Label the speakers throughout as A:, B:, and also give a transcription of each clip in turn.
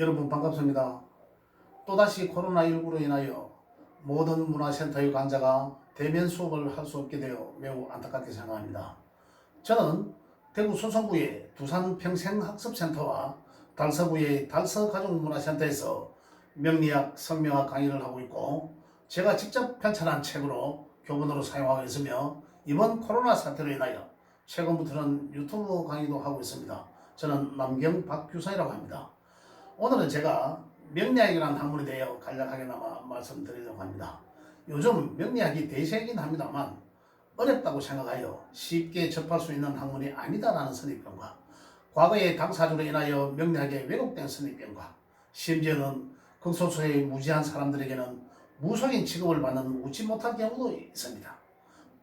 A: 여러분 반갑습니다. 또다시 코로나19로 인하여 모든 문화센터의 강좌가 대면 수업을 할 수 없게 되어 매우 안타깝게 생각합니다. 저는 대구 소성구의 두산 평생학습센터와 달서구의 달서가족문화센터에서 명리학, 성명학 강의를 하고 있고 제가 직접 편찬한 책으로 교본으로 사용하고 있으며 이번 코로나 사태로 인하여 최근부터는 유튜브 강의도 하고 있습니다. 저는 남경 박규선이라고 합니다. 오늘은 제가 명리학이라는 학문에 대해 간략하게나마 말씀드리려고 합니다. 요즘 명리학이 대세이긴 합니다만 어렵다고 생각하여 쉽게 접할 수 있는 학문이 아니다라는 선입견과 과거의 당사주로 인하여 명리학에 왜곡된 선입견과 심지어는 극소수의 무지한 사람들에게는 무속인 취급을 받는 웃지 못할 경우도 있습니다.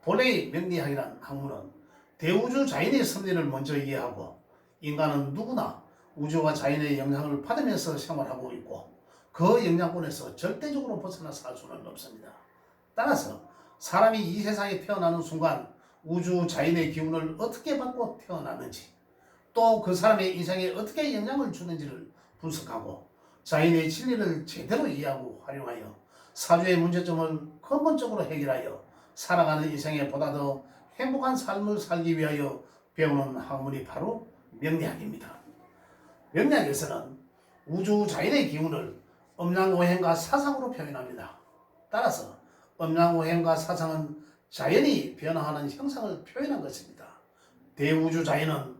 A: 본래의 명리학이란 학문은 대우주 자연의 섭리를 먼저 이해하고 인간은 누구나 우주와 자연의 영향을 받으면서 생활하고 있고 그 영향권에서 절대적으로 벗어나 살 수는 없습니다. 따라서 사람이 이 세상에 태어나는 순간 우주 자연의 기운을 어떻게 받고 태어났는지 또 그 사람의 인생에 어떻게 영향을 주는지를 분석하고 자연의 진리를 제대로 이해하고 활용하여 사주의 문제점을 근본적으로 해결하여 살아가는 인생에 보다 더 행복한 삶을 살기 위하여 배우는 학문이 바로 명리학입니다. 명리학에서는 우주 자연의 기운을 음양오행과 사상으로 표현합니다. 따라서 음양오행과 사상은 자연이 변화하는 형상을 표현한 것입니다. 대우주 자연은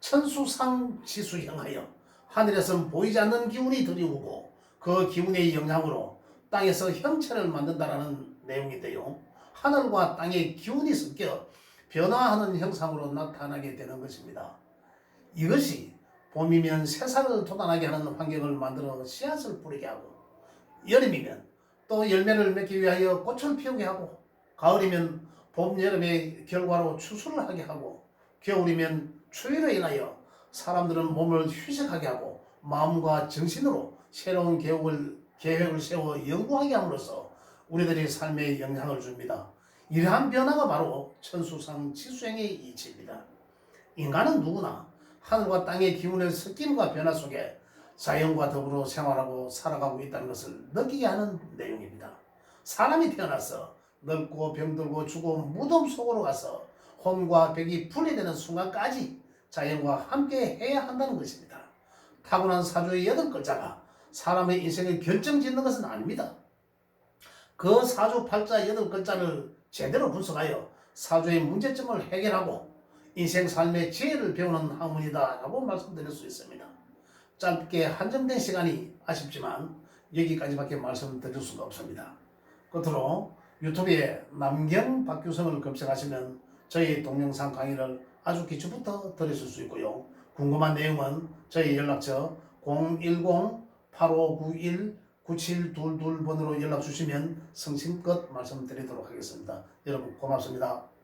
A: 천수상 지수형하여 하늘에서 보이지 않는 기운이 들이오고 그 기운의 영향으로 땅에서 형체를 만든다라는 내용인데요. 하늘과 땅의 기운이 섞여 변화하는 형상으로 나타나게 되는 것입니다. 이것이 봄이면 새살을 돋아나게 하는 환경을 만들어 씨앗을 뿌리게 하고 여름이면 또 열매를 맺기 위하여 꽃을 피우게 하고 가을이면 봄, 여름의 결과로 추수를 하게 하고 겨울이면 추위로 인하여 사람들은 몸을 휴식하게 하고 마음과 정신으로 새로운 계획을, 계획을 세워 연구하게 함으로써 우리들의 삶에 영향을 줍니다. 이러한 변화가 바로 천수상 치수행의 이치입니다. 인간은 누구나 하늘과 땅의 기운의 섞임과 변화 속에 자연과 더불어 생활하고 살아가고 있다는 것을 느끼게 하는 내용입니다. 사람이 태어나서 늙고 병들고 죽고 무덤 속으로 가서 혼과 벽이 분리되는 순간까지 자연과 함께 해야 한다는 것입니다. 타고난 사주의 여덟 글자가 사람의 인생을 결정짓는 것은 아닙니다. 그 사주 팔자 여덟 글자를 제대로 분석하여 사주의 문제점을 해결하고 인생 삶의 지혜를 배우는 학문이다라고 말씀드릴 수 있습니다. 짧게 한정된 시간이 아쉽지만 여기까지밖에 말씀드릴 수가 없습니다. 끝으로 유튜브에 남경 박규성을 검색하시면 저희 동영상 강의를 아주 기초부터 들으실 수 있고요. 궁금한 내용은 저희 연락처 010-8591-9722번으로 연락 주시면 성심껏 말씀드리도록 하겠습니다. 여러분 고맙습니다.